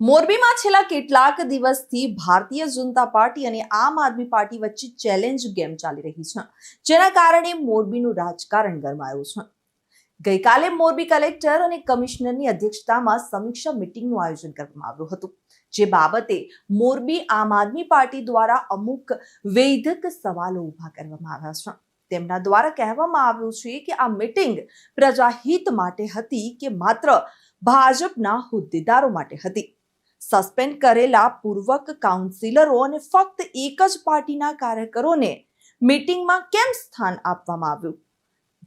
મોરબીમાં છેલ્લા કેટલાક દિવસથી ભારતીય જનતા પાર્ટી અને આમ આદમી પાર્ટી વચ્ચે ચેલેન્જ ગેમ ચાલી રહી છે, જેના કારણે મોરબીનું રાજકારણ ગરમાયું છે. ગઈકાલે મોરબી કલેક્ટર અને કમિશનરની અધ્યક્ષતામાં સમીક્ષા મિટિંગનું આયોજન કરવામાં આવ્યું હતું, જે બાબતે મોરબી આમ આદમી પાર્ટી દ્વારા અમુક વૈધક સવાલો ઊભા કરવામાં આવ્યા છે. તેમના દ્વારા કહેવામાં આવ્યું છે કે આ મિટિંગ પ્રજાહિત માટે હતી કે માત્ર ભાજપના હોદ્દેદારો માટે હતી. સસ્પેન્ડ કરેલા પૂર્વક કાઉન્સિલરો અને ફક્ત એક જ પાર્ટીના કાર્યકરોને મીટિંગમાં કેમ સ્થાન આપવામાં આવ્યું?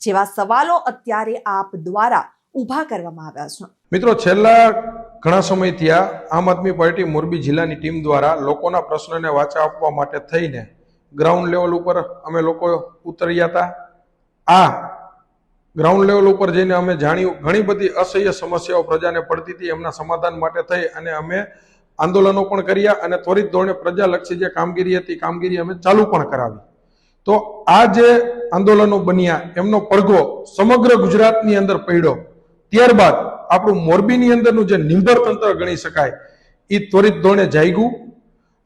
જેવા સવાલો અત્યારે આપ દ્વારા ઊભા કરવામાં આવ્યા છે. મિત્રો, છેલ્લા ઘણા સમયથી આમ આદમી પાર્ટી મોરબી જિલ્લાની ટીમ દ્વારા લોકોના પ્રશ્નોને વાચા આપવા માટે થઈને ગ્રાઉન્ડ લેવલ ઉપર અમે લોકો ઉતર્યા હતા. આ ગ્રાઉન્ડ લેવલ ઉપર જઈને અમે જાણ્યું, ઘણી બધી અસહ્ય સમસ્યાઓ પ્રજાને પડતી હતી, એમના સમાધાન માટે થઈ અને અમે આંદોલનો પણ કર્યા અને ત્વરિત ધોરણે પ્રજાલક્ષી જે કામગીરી હતી, કામગીરી અમે ચાલુ પણ કરાવી. તો આ જે આંદોલનો બન્યા, એમનો પડઘો સમગ્ર ગુજરાતની અંદર પડ્યો. ત્યારબાદ આપણું મોરબીની અંદરનું જે નિંભર તંત્ર ગણી શકાય એ ત્વરિત ધોરણે જાગ્યું.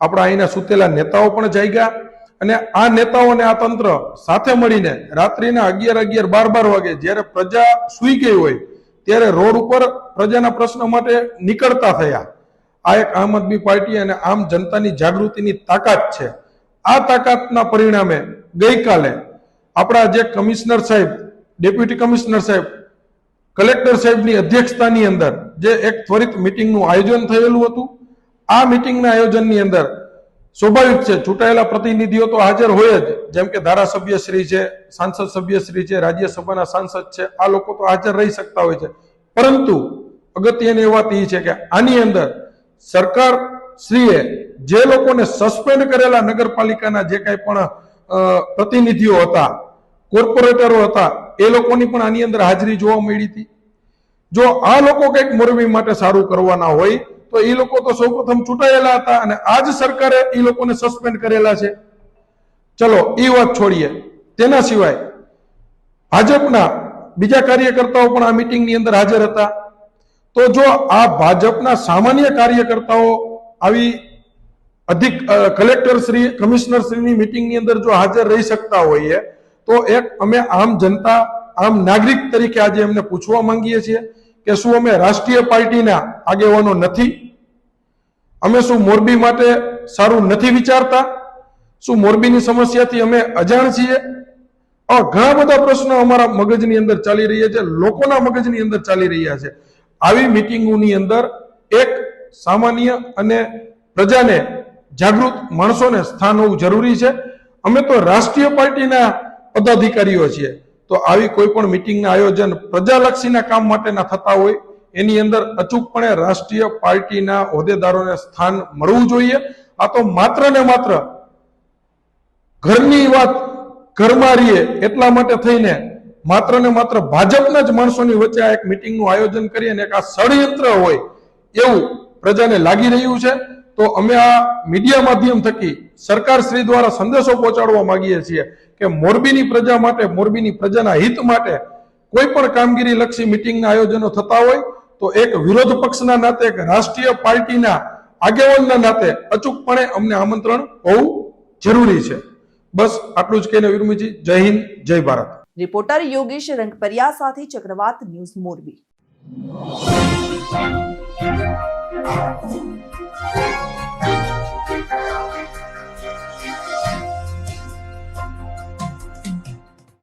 આપણા અહીંના સુતેલા નેતાઓ પણ જાગ્યા. અને આ નેતાઓ અને આ તંત્ર સાથે મળીને રાત્રિના અગિયાર અગિયાર બાર બાર વાગે જ્યારે પ્રજા સૂઈ ગઈ હોય, ત્યારે રોડ ઉપર પ્રજાના પ્રશ્ન માટે નીકળતા થયા. આ એક આમ આદમી પાર્ટી અને આમ જનતાની જાગૃતિની તાકાત છે. આ તાકાતના પરિણામે ગઈકાલે આપણા જે કમિશનર સાહેબ, ડેપ્યુટી કમિશનર સાહેબ, કલેક્ટર સાહેબની અધ્યક્ષતાની અંદર જે એક ત્વરિત મિટિંગનું આયોજન થયેલું હતું, આ મિટિંગના આયોજનની અંદર સ્વાભાવિક છે, ચૂંટાયેલા પ્રતિનિધિઓ તો હાજર હોય જ. જેમ કે ધારાસભ્ય શ્રી છે, સાંસદ સભ્ય શ્રી છે, રાજ્યસભાના સાંસદ છે, આ લોકો તો હાજર રહી શકતા હોય છે. પરંતુ અગત્યની વાત એ છે કે આની અંદર સરકાર શ્રીએ જે લોકોને સસ્પેન્ડ કરેલા નગરપાલિકાના જે કાંઈ પણ પ્રતિનિધિઓ હતા, કોર્પોરેટરો હતા, એ લોકોની પણ આની અંદર હાજરી જોવા મળી હતી. જો આ લોકો કંઈક મોરબી માટે સારું કરવાના હોય તો એ લોકો તો સૌપ્રથમ ચૂંટાયેલા હતા અને આજ સરકારે એ લોકોને સસ્પેન્ડ કરેલા છે. ચલો એ વાત છોડીએ. તેના સિવાય ભાજપના બીજા કાર્યકર્તાઓ પણ આ મિટિંગની અંદર હાજર હતા. તો જો આ ભાજપના સામાન્ય કાર્યકર્તાઓ આવી અધિક કલેક્ટર શ્રી કમિશનર શ્રીની મિટિંગની અંદર જો હાજર રહી શકતા હોઈએ, તો એક અમે આમ જનતા, આમ નાગરિક તરીકે આજે એમને પૂછવા માંગીએ છીએ. કે શું અમે રાષ્ટ્રીય પાર્ટીના આગેવાનો નથી? અમે શું મોરબી માટે સારું નથી વિચારતા? શું મોરબીની સમસ્યાથી અમે અજાણ છીએ? આ ઘણા બધા પ્રશ્નો અમારા મગજની અંદર ચાલી રહ્યા છે, લોકોના મગજની અંદર ચાલી રહ્યા છે. આવી મિટિંગોની અંદર એક સામાન્ય અને પ્રજાને જાગૃત માણસોને સ્થાન હોવું જરૂરી છે. અમે તો રાષ્ટ્રીય પાર્ટીના પદાધિકારીઓ છીએ. તો આવી કોઈ પણ મિટિંગના આયોજન પ્રજાલક્ષીના કામ માટેના થતા હોય, એની અંદર અચૂકપણે રાષ્ટ્રીય પાર્ટીના હોદ્દેદારોને સ્થાન મળવું જોઈએ. આ તો માત્ર ને માત્ર ઘરની વાત ઘરમાં રહીએ એટલા માટે થઈને માત્ર ને માત્ર ભાજપના જ માણસોની વચ્ચે આ એક મિટિંગનું આયોજન કરીએ અને એક આ ષડયંત્ર હોય એવું પ્રજાને લાગી રહ્યું છે. તો અમે આ મીડિયા માધ્યમ થકી સરકાર શ્રી દ્વારા સંદેશો પહોંચાડવા માંગીએ છીએ કે મોરબીની પ્રજા માટે, મોરબીની પ્રજાના હિત માટે કોઈ પણ કામગીરી લક્ષી મિટિંગના આયોજનો થતા હોય, તો એક વિરોધ પક્ષના નાતે, એક રાષ્ટ્રીય પાર્ટીના આગેવાનના નાતે અચૂકપણે અમને આમંત્રણ હોવું જરૂરી છે. બસ આટલું જ કહીને વિરમીજી, જય હિન્દ, જય ભારત. રિપોર્ટર યોગેશ રંગપરિયા સાથે ચક્રવાત ન્યૂઝ મોરબી. Thank you.